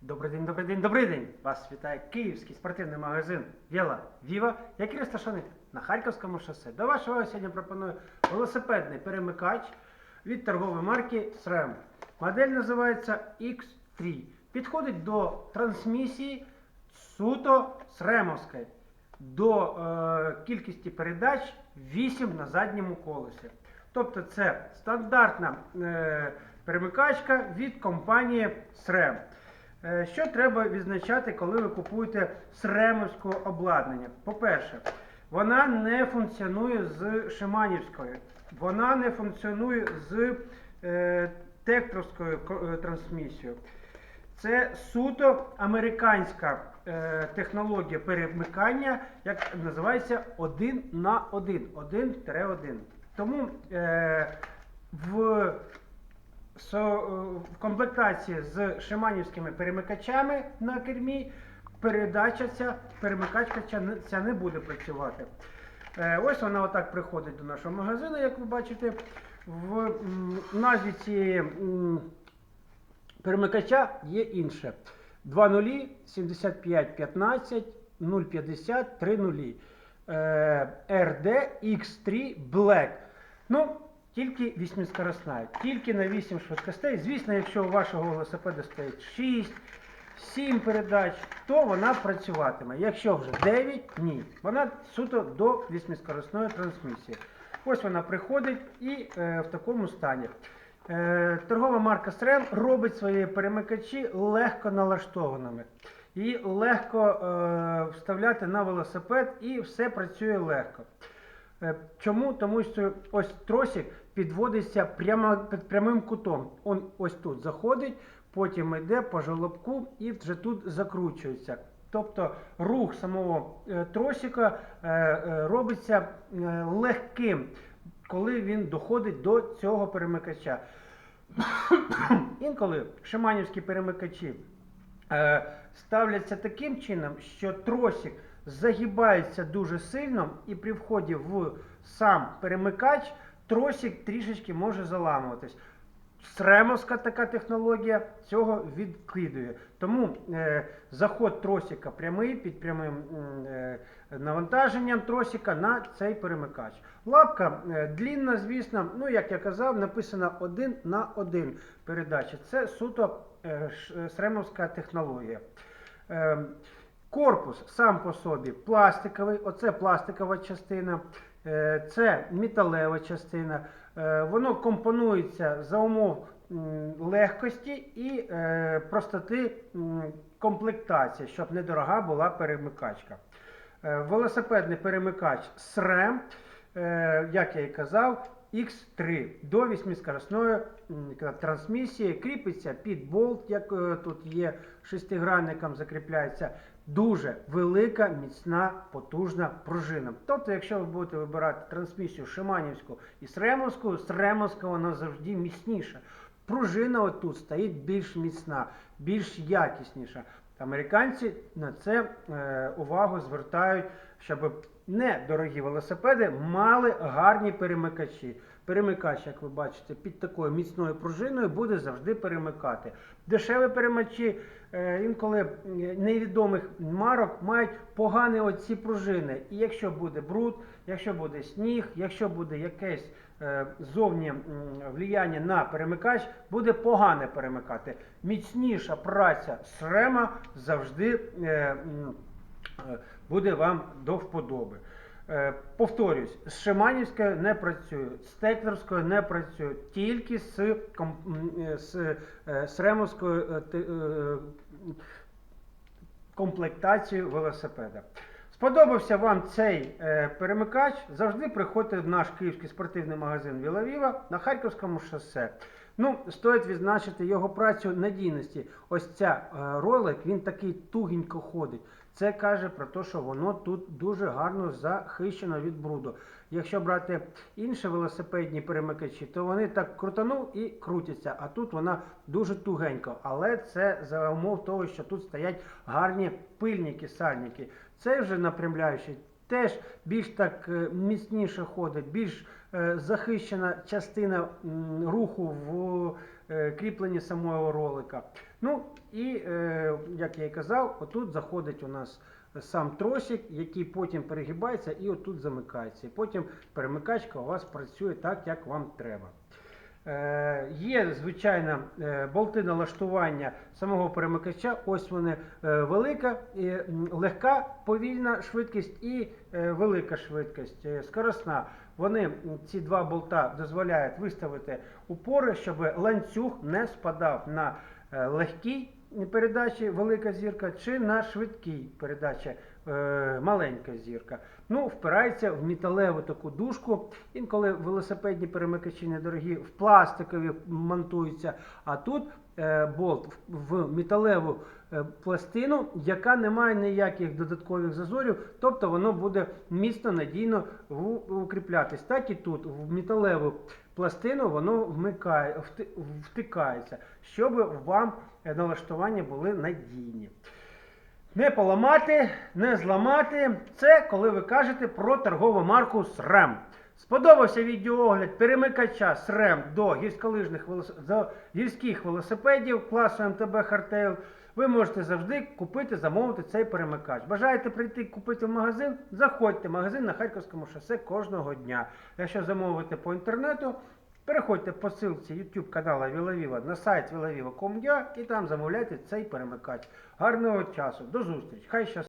Добрий день, добрий день, добрий день! Вас вітає київський спортивний магазин Віла Віва, який розташований на Харківському шосе. До вашого сьогодні пропоную велосипедний перемикач від торгової марки SRAM. Модель називається X3. Підходить до трансмісії суто SRAM-овської. До е, кількості передач 8 на задньому колесі. Тобто це стандартна е, перемикачка від компанії SRAM. Е, Що треба відзначати, коли ви купуєте сремовське обладнання? По-перше, вона не функціонує з Шиманівською, вона не функціонує з е, тектровською е, трансмісією. Це суто американська е, технологія перемикання, як називається 1 на 1, 1-1. Тому е, в в комплектації з шиманівськими перемикачами на кермі передача ця перемикачка ця не, буде працювати. Е, Ось вона отак приходить до нашого магазину, як ви бачите. В назві цієї перемикача є інше. 2 нулі, 75, 15, 050, 3 нулі. Е, RD X3 Black. Ну, тільки 8 скоростна, тільки на 8 швидкостей. Звісно, якщо у вашого велосипеда стоїть 6, 7 передач, то вона працюватиме. Якщо вже 9, ні. Вона суто до 8-скоростної трансмісії. Ось вона приходить і е, в такому стані. Е, торгова марка SRAM робить свої перемикачі легко налаштованими. І легко е, вставляти на велосипед, і все працює легко. Е, Чому? Тому що ось тросик підводиться прямо під прямим кутом. Он ось тут заходить, потім йде по жолобку і вже тут закручується. Тобто рух самого е, тросика е, е, робиться легким, коли він доходить до цього перемикача. Інколи шиманівські перемикачі ставляться таким чином, що тросик загибається дуже сильно, і при вході в сам перемикач тросик трішечки може заламуватись. Сремовська така технологія цього відкидує. Тому е, заход тросика прямий під прямим е, навантаженням тросика на цей перемикач. Лапка е, длінна, звісно, ну як я казав, написано 1 на 1 передача. Це суто е, сремовська технологія. Е, Корпус сам по собі пластиковий, оце пластикова частина, е, це металева частина. Е, Воно компонується за умов легкості і е, простоти комплектації, щоб недорога була перемикачка. Е, Велосипедний перемикач е, як я і казав, X3 до 8-скоростної трансмісії кріпиться під болт, як е, тут є шестигранником, закріпляється. Дуже велика, міцна, потужна пружина. Тобто, якщо ви будете вибирати трансмісію Шиманівську і Сремовську, Сремовська вона завжди міцніша. Пружина отут стоїть більш міцна, більш якісніша. Американці на це е, увагу звертають, щоб недорогі велосипеди мали гарні перемикачі. Перемикач, як ви бачите, під такою міцною пружиною буде завжди перемикати. Дешеві перемикачі е, інколи е, невідомих марок мають погані оці пружини. І якщо буде бруд, якщо буде сніг, якщо буде якесь е, зовні м, на перемикач, буде погане перемикати. Міцніша праця срема завжди е, е, буде вам до вподоби. Е, Повторюсь, з Шиманівською не працюю, з Теклерською не працюю, тільки з, е, з Сремовською е, е, комплектацією велосипеда. Сподобався вам цей перемикач? Завжди приходьте в наш київський спортивний магазин Вілавіва на Харківському шосе. Ну, стоїть відзначити його працю надійності. Ось ця е, ролик, він такий тугенько ходить. Це каже про те, що воно тут дуже гарно захищено від бруду. Якщо брати інші велосипедні перемикачі, то вони так крутанув і крутяться. А тут вона дуже тугенько. Але це за умов того, що тут стоять гарні пильники, сальники. Цей вже напрямляючий теж більш так е, міцніше ходить, більш е, захищена частина руху в е, кріпленні самого ролика. Ну, і, як я і казав, отут заходить у нас сам тросик, який потім перегибається і отут замикається. І потім перемикачка у вас працює так, як вам треба. Е, Є, звичайно, е, болти налаштування самого перемикача. Ось вони е, велика, легка, повільна швидкість і велика швидкість, скоросна. Вони ці два болта дозволяють виставити упори, щоб ланцюг не спадав на легкій передачі велика зірка чи на швидкій передачі е, маленька зірка. Ну, впирається в металеву таку дужку. Інколи велосипедні перемикачі недорогі в пластикові монтуються, а тут е, болт в металеву е, пластину, яка не має ніяких додаткових зазорів, тобто воно буде міцно надійно укріплятись. Так і тут в металеву пластину воно вмикає, втикається, щоб вам налаштування були надійні. Не поламати, не зламати. Це коли ви кажете про торгову марку SRAM. Сподобався відеоогляд перемикача SRAM до гірськолижних велос... до гірських велосипедів класу МТБ Hardtail. Ви можете завжди купити, замовити цей перемикач. Бажаєте прийти купити в магазин? Заходьте, магазин на Харківському шосе кожного дня. Якщо замовите по інтернету, переходьте по ссылці YouTube каналу Вілавіва на сайт vilaviva.com.ua і там замовляйте цей перемикач. Гарного часу, до зустрічі! Хай щастить!